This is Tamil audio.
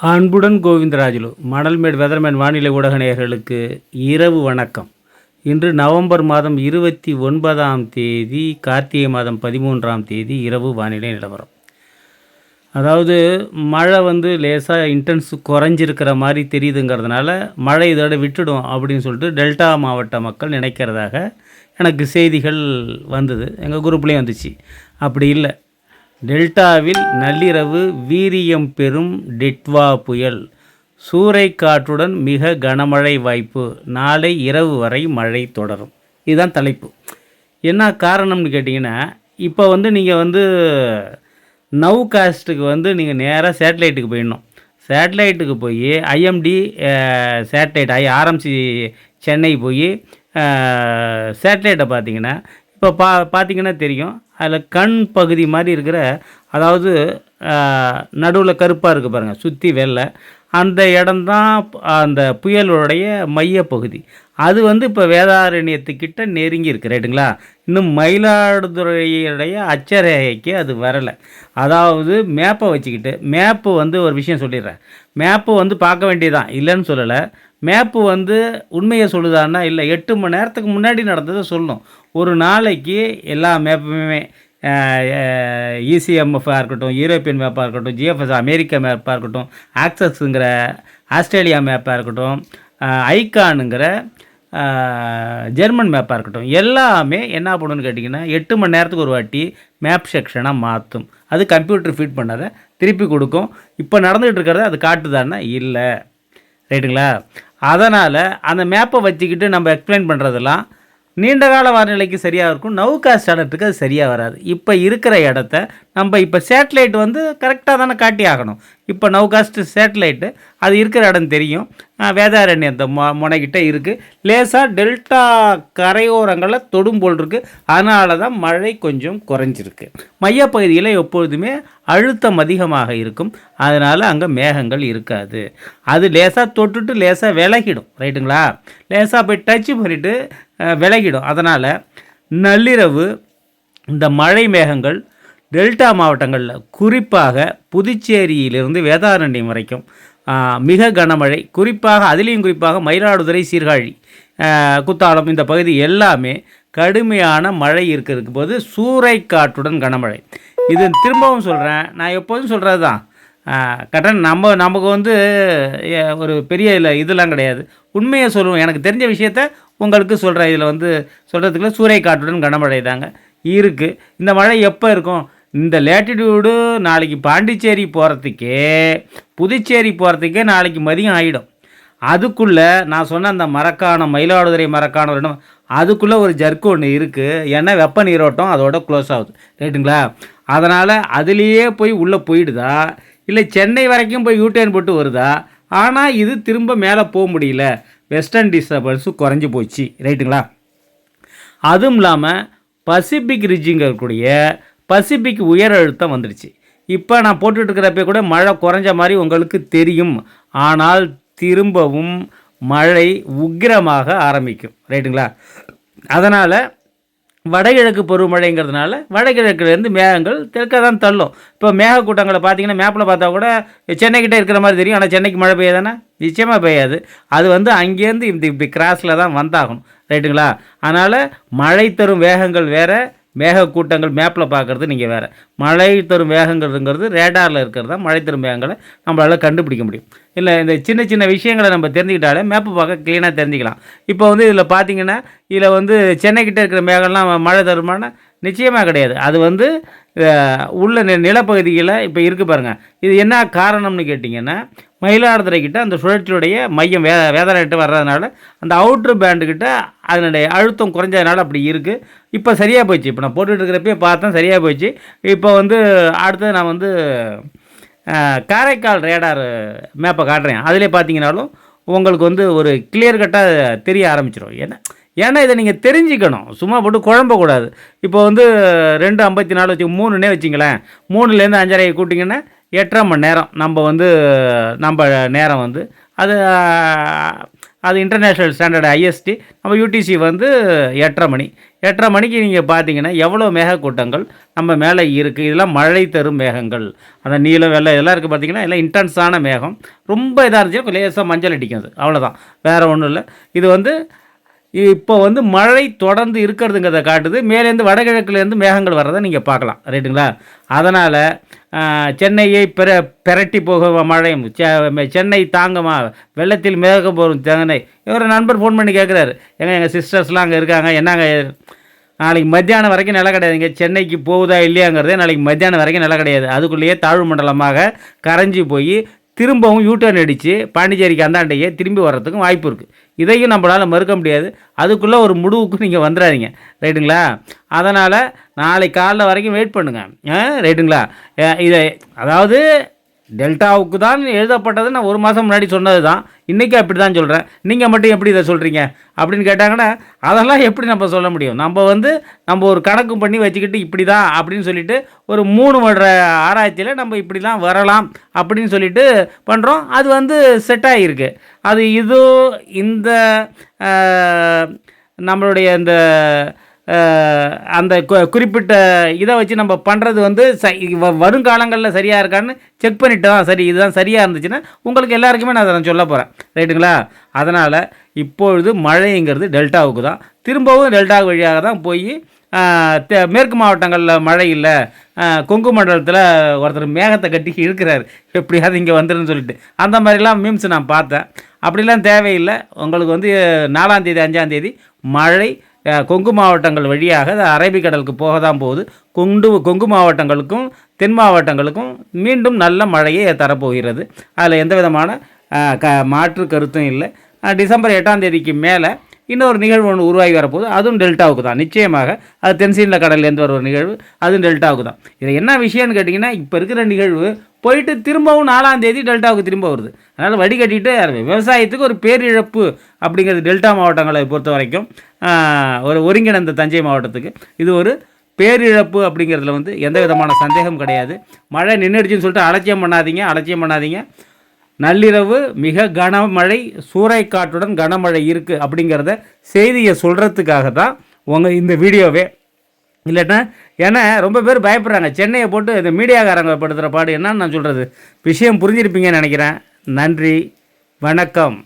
அன்புடன் கோவிந்தராஜுலு மணல்மேடு வெதர்மேன் வானிலை ஊடக நேயர்களுக்கு இரவு வணக்கம். இன்று நவம்பர் மாதம் இருபத்தி ஒன்பதாம் தேதி கார்த்திகை மாதம் பதிமூன்றாம் தேதி இரவு வானிலை நிலவரம். அதாவது மழை வந்து லேசாக இன்டென்ஸ் குறைஞ்சிருக்கிற மாதிரி தெரியுதுங்கிறதுனால மழை இதோட விட்டுடும் அப்படின்னு சொல்லிட்டு டெல்டா மாவட்ட மக்கள் நினைக்கிறதாக எனக்கு செய்திகள் வந்தது. எங்கள் குரூப்லேயும் வந்துச்சு. அப்படி இல்லை. டெல்டாவில் நள்ளிரவு வீரியம் பெறும் டிட்வா புயல். சூறைக்காற்றுடன் மிக கனமழை வாய்ப்பு. நாளை இரவு வரை மழை தொடரும். இதுதான் தலைப்பு. என்ன காரணம்னு கேட்டிங்கன்னா இப்போ வந்து நீங்கள் வந்து நவ் காஸ்ட்டுக்கு வந்து நீங்கள் நேராக சேட்டலைட்டுக்கு போயிடணும். சேட்டலைட்டுக்கு போய் IMD satellite I RMC Chennai போய் சேட்டலைட்டை பார்த்தீங்கன்னா இப்போ பா பார்த்தீங்கன்னா தெரியும். அதில் கண் பகுதி மாதிரி இருக்கிற அதாவது நடுவில் கருப்பாக இருக்குது பாருங்கள் சுற்றி வெள்ளை. அந்த இடம்தான் அந்த புயலுடைய மையப்பகுதி அது வந்து இப்போ வேதாரண்யத்துக்கிட்ட நெருங்கி இருக்கு ரைட்டுங்களா? இன்னும் மயிலாடுதுறையுடைய அச்சரேகைக்கு அது வரலை. அதாவது மேப்பை வச்சுக்கிட்டு மேப்பு வந்து ஒரு விஷயம் சொல்லிடுறேன். மேப்பு வந்து பார்க்க வேண்டியதான் இல்லைன்னு சொல்லலை. மேப்பு வந்து உண்மையை சொல்லுதான்னா இல்லை எட்டு மணி நேரத்துக்கு முன்னாடி நடந்ததை சொல்லணும். ஒரு நாளைக்கு எல்லா மேப்புமே இசிஎம்எஃபாக இருக்கட்டும் யூரோப்பியன் மேப்பாக இருக்கட்டும் ஜிஎஃப்எஸ் அமெரிக்கா மேப்பாக இருக்கட்டும் ஆக்சஸ்ங்கிற ஆஸ்திரேலியா மேப்பாக இருக்கட்டும் ஐகானுங்கிற ஜெர்மன் மேப்பாக இருக்கட்டும் எல்லாமே என்ன பண்ணுன்னு கேட்டிங்கன்னா எட்டு மணி நேரத்துக்கு ஒரு வாட்டி மேப் செக்ஷனாக மாற்றும் அது கம்ப்யூட்டர் ஃபீட் பண்ணாத திருப்பி கொடுக்கும். இப்போ நடந்துகிட்டு இருக்கிறத அது காட்டுதான்னா இல்லை. ரைட்டுங்களா? அதனால் அந்த மேப்பை வச்சுக்கிட்டு நம்ம எக்ஸ்பிளைன் பண்ணுறதெல்லாம் நீண்ட கால வானிலைக்கு சரியாக இருக்கும். நவ் காஸ்ட் அது சரியாக வராது. இப்போ இருக்கிற இடத்த நம்ம இப்போ சேட்டலைட் வந்து கரெக்டாக தானே காட்டி ஆகணும். இப்போ நவுகாஸ்ட் சேட்டலைட்டு அது இருக்கிற இடம் தெரியும். வேதாரண்யம் அந்த மொ முனைகிட்ட இருக்குது லேசாக டெல்டா கரையோரங்களில் தொடும் போல் இருக்குது அதனால தான் மழை கொஞ்சம் குறைஞ்சிருக்கு. மையப்பகுதியில் எப்பொழுதுமே அழுத்தம் அதிகமாக இருக்கும். அதனால் அங்கே மேகங்கள் இருக்காது. அது லேசாக தொட்டுட்டு லேசாக விலகிடும். ரைட்டுங்களா லேசாக போய் டச் பண்ணிவிட்டு விலகிடும். அதனால் நள்ளிரவு இந்த மழை மேகங்கள் டெல்டா மாவட்டங்களில் குறிப்பாக புதுச்சேரியிலிருந்து வேதாரண்யம் வரைக்கும் மிக கனமழை. குறிப்பாக அதிலையும் குறிப்பாக மயிலாடுதுறை சீர்காழி குத்தாலம் இந்த பகுதி எல்லாமே கடுமையான மழை இருக்கிறதுக்கு போது சூறைக்காற்றுடன் கனமழை. இது திரும்பவும் சொல்கிறேன் நான் எப்போதும் சொல்கிறது தான் கடன் நம்ம நமக்கு வந்து ஒரு பெரிய இல்லை இதெல்லாம் கிடையாது. உண்மையை சொல்லுவோம். எனக்கு தெரிஞ்ச விஷயத்த உங்களுக்கு சொல்கிற இதில் வந்து சொல்கிறதுக்குள்ள சூறைக்காற்றுடன் கனமழை தாங்க இருக்குது இந்த மழை எப்போ இருக்கும்? இந்த லேட்டிடியூடு நாளைக்கு பாண்டிச்சேரி போகிறதுக்கே புதுச்சேரி போகிறதுக்கே நாளைக்கு மதியம் ஆகிடும் அதுக்குள்ளே நான் சொன்ன அந்த மரக்காணம் மயிலாடுதுறை மரக்காணம் இடம் அதுக்குள்ளே ஒரு ஜர்க்கு ஒன்று இருக்குது ஏன்னா வெப்ப நீரோட்டம் அதோட க்ளோஸ் ஆகுது. ரைட்டுங்களா அதனால் அதுலேயே போய் உள்ளே போயிடுதா? இல்லை சென்னை வரைக்கும் போய் யூட்டர்ன் போட்டு வருதா? ஆனால் இது திரும்ப மேலே போக முடியல. வெஸ்டர்ன் டிஸ்டர்பன்ஸும் குறைஞ்சி போச்சு. ரைட்டுங்களா அதுவும் இல்லாமல் பசிபிக் ரிஜிங்கக்கூடிய பசிபிக் உயர் அழுத்தம் வந்துடுச்சு. இப்போ நான் போட்டுட்ருக்கிறப்ப கூட மழை குறைஞ்ச மாதிரி உங்களுக்கு தெரியும். ஆனால் திரும்பவும் மழை உக்கிரமாக ஆரம்பிக்கும். ரைட்டுங்களா அதனால் வடகிழக்கு பருவமழைங்கிறதுனால வடகிழக்குலேருந்து மேகங்கள் தெற்க தான் தள்ளும். இப்போ மேகக்கூட்டங்களை பார்த்தீங்கன்னா மேப்பில் பார்த்தா கூட சென்னைக்கிட்ட இருக்கிற மாதிரி தெரியும். ஆனால் சென்னைக்கு மழை பெய்யாதானே நிச்சயமாக பெய்யாது. அது வந்து அங்கேருந்து இந்த இப்படி கிராஸில் தான் வந்தாகணும். ரைட்டுங்களா? அதனால் மழை தரும் வேகங்கள் வேறு மேகக்கூட்டங்கள் மேப்பில் பார்க்குறது நீங்கள் வேறு. மழை தரும் வேகங்கிறதுங்கிறது ரேடாரில் இருக்கிறது? தான் மழை தரும் வேகங்களை நம்மளால் கண்டுபிடிக்க முடியும். இல்லை இந்த சின்ன சின்ன விஷயங்களை நம்ம தெரிஞ்சுக்கிட்டாலே மேப்பு பார்க்க க்ளீனாக தெரிஞ்சுக்கலாம். இப்போ வந்து இதில் பார்த்தீங்கன்னா இதில் வந்து சென்னைக்கிட்ட இருக்கிற மேகம்லாம் மழை தருமானா? நிச்சயமாக கிடையாது. அது வந்து உள்ள நிலப்பகுதியில் இப்போ இருக்குது பாருங்கள் இது என்ன காரணம்னு கேட்டிங்கன்னா மயிலாடுதுறை கிட்ட அந்த சுழற்சியுடைய மையம் வே வேதனைட்டு வர்றதுனால அந்த அவுட்ரு பேண்டுக்கிட்ட அதனுடைய அழுத்தம் குறைஞ்சதுனால அப்படி இருக்குது இப்போ சரியாக போயிடுச்சு. இப்போ நான் போட்டுகிட்டு இருக்கிறப்பே பார்த்தேன் சரியாக போயிடுச்சு. இப்போ வந்து அடுத்தது நான் வந்து காரைக்கால் ரேடார் மேப்பை காட்டுறேன். அதிலே பார்த்தீங்கனாலும் உங்களுக்கு வந்து ஒரு கிளியர் கட்டாக தெரிய ஆரம்பிச்சிடும் ஏன்னா ஏன்னா இதை நீங்கள் தெரிஞ்சுக்கணும். சும்மா போட்டு குழம்பக்கூடாது இப்போ வந்து ரெண்டு ஐம்பத்தி நாலு வச்சு மூணுன்னே வச்சிங்களேன். மூணுலேருந்து அஞ்சரை கூட்டிங்கன்னா எட்டரை மணி நேரம் நம்ம வந்து நம்ம நேரம் வந்து அது அது இன்டர்நேஷ்னல் ஸ்டாண்டர்ட் ஐஎஸ்டி நம்ம யூடிசி வந்து எட்டரை மணி. எட்டரை மணிக்கு நீங்கள் பார்த்தீங்கன்னா எவ்வளோ மேகக்கூட்டங்கள் நம்ம மேலே இருக்குது இதெல்லாம் மழை தரும் மேகங்கள். அந்த நீலம் வெள்ளை இதெல்லாம் இருக்குது பார்த்தீங்கன்னா எல்லாம் இன்டென்ஸான மேகம். ரொம்ப இதாக இருந்துச்சு லேசாக மஞ்சள் அடிக்கும் அது. அவ்வளோதான் வேறு ஒன்றும் இல்லை. இது வந்து இப்போ வந்து மழை தொடர்ந்து இருக்கிறதுங்கிறத காட்டுது. மேலேருந்து வடகிழக்குலேருந்து மேகங்கள் வர்றதை நீங்கள் பார்க்கலாம். ரைட்டுங்களா அதனால் சென்னையை பெற பெரட்டி போக மழையும் செ- சென்னை தாங்கம்மா வெள்ளத்தில் மேக போகும் சென்னை. ஒரு நண்பர் ஃபோன் பண்ணி கேட்குறாரு எங்க எங்கள் சிஸ்டர்ஸ்லாம் அங்கே இருக்காங்க. என்னங்க நாளைக்கு மத்தியானம் வரைக்கும் நிலை கிடையாதுங்க சென்னைக்கு போகுதா இல்லையாங்கிறதே நாளைக்கு மத்தியானம் வரைக்கும் நிலை கிடையாது. அதுக்குள்ளேயே தாழ்வு மண்டலமாக கரைஞ்சி போய் திரும்பவும் யூட்டர்ன் அடித்து பாண்டிச்சேரிக்கு அந்தாண்டையே திரும்பி வர்றதுக்கும் வாய்ப்பு இருக்குது இதையும் நம்மளால் மறுக்க முடியாது. அதுக்குள்ளே ஒரு முடிவுக்கு நீங்கள் வந்துடாதீங்க ரைட்டுங்களா? அதனால் நாளை காலைல வரைக்கும் வெயிட் பண்ணுங்கள் ஆ, ரைட்டுங்களா? இதை அதாவது டெல்டாவுக்கு தான் எழுதப்பட்டது நான் ஒரு மாதம் முன்னாடி சொன்னது தான் இன்றைக்கி அப்படி தான் சொல்கிறேன் நீங்கள் மட்டும் எப்படி இதை சொல்கிறீங்க அப்படின்னு கேட்டாங்கன்னா அதெல்லாம் எப்படி நம்ம சொல்ல முடியும்? நம்ம வந்து நம்ம ஒரு கணக்கு பண்ணி வச்சுக்கிட்டு இப்படி தான் அப்படின்னு சொல்லிட்டு ஒரு மூணு வருட ஆராய்ச்சியில் நம்ம இப்படி தான் வரலாம் அப்படின்னு சொல்லிட்டு பண்ணுறோம் அது வந்து செட் ஆகியிருக்கு அது இது இந்த நம்மளுடைய இந்த அந்த குறிப்பிட்ட இதை வச்சு நம்ம பண்ணுறது வந்து ச வருங்காலங்களில் சரியாக இருக்கான்னு செக் பண்ணிட்டு தான் சரி இதுதான் சரியாக இருந்துச்சுன்னா உங்களுக்கு எல்லாருக்குமே நான் அதை நான் சொல்ல போகிறேன் ரைட்டுங்களா? அதனால் இப்பொழுது மழைங்கிறது டெல்டாவுக்கு தான். திரும்பவும் டெல்டா வழியாக தான் போய் மேற்கு மாவட்டங்களில் மழை இல்லை. கொங்கு மண்டலத்தில் ஒருத்தர் மேகத்தை கட்டி இழுக்கிறாரு. எப்படியாவது இங்கே வந்துருன்னு சொல்லிட்டு. அந்த மாதிரிலாம் மீம்ஸ் நான் பார்த்தேன். அப்படிலாம் தேவையில்லை. உங்களுக்கு வந்து நாலாந்தேதி அஞ்சாந்தேதி மழை கொங்கு மாவட்டங்கள் வழியாக அது அரபிக்கடலுக்கு போக தான் போகுது. கொண்டு கொங்கு மாவட்டங்களுக்கும் தென் மாவட்டங்களுக்கும் மீண்டும் நல்ல மழையை தரப்போகிறது. அதில் எந்த விதமான க மாற்று கருத்தும் இல்லை. டிசம்பர் எட்டாம் தேதிக்கு மேலே இன்னொரு நிகழ்வு ஒன்று உருவாகி வரப்போகுது. அதுவும் டெல்டாவுக்கு தான். நிச்சயமாக அது தென்சீன கடல்லேருந்து வர ஒரு நிகழ்வு அதுவும் டெல்டாவுக்கு தான். இது என்ன விஷயம்னு கேட்டிங்கன்னா இப்போ இருக்கிற நிகழ்வு போயிட்டு திரும்பவும் நாலாம் தேதி டெல்டாவுக்கு திரும்ப வருது. அதனால் வடிகட்டிட்டு விவசாயத்துக்கு ஒரு பேரிழப்பு அப்படிங்கிறது டெல்டா மாவட்டங்களை பொறுத்த வரைக்கும் ஒரு ஒருங்கிணைந்த தஞ்சை மாவட்டத்துக்கு. இது ஒரு பேரிழப்பு அப்படிங்கிறதுல வந்து எந்த விதமான சந்தேகம் கிடையாது. மழை நின்றுடுச்சுன்னு சொல்லிட்டு அலட்சியம் பண்ணாதீங்க அலட்சியம் பண்ணாதீங்க. நள்ளிரவு மிக கனமழை சூறைக்காற்றுடன் கனமழை இருக்குது அப்படிங்கிறத செய்தியை சொல்கிறதுக்காக தான் உங்கள் இந்த வீடியோவே. இல்லைன்னா ஏன்னா ரொம்ப பேர் பயப்படுறாங்க. சென்னையை போட்டு இந்த மீடியாக்காரங்க படுத்துகிற பாடு என்னன்னு நான் சொல்கிறது விஷயம் புரிஞ்சிருப்பீங்கன்னு நினைக்கிறேன். நன்றி வணக்கம்.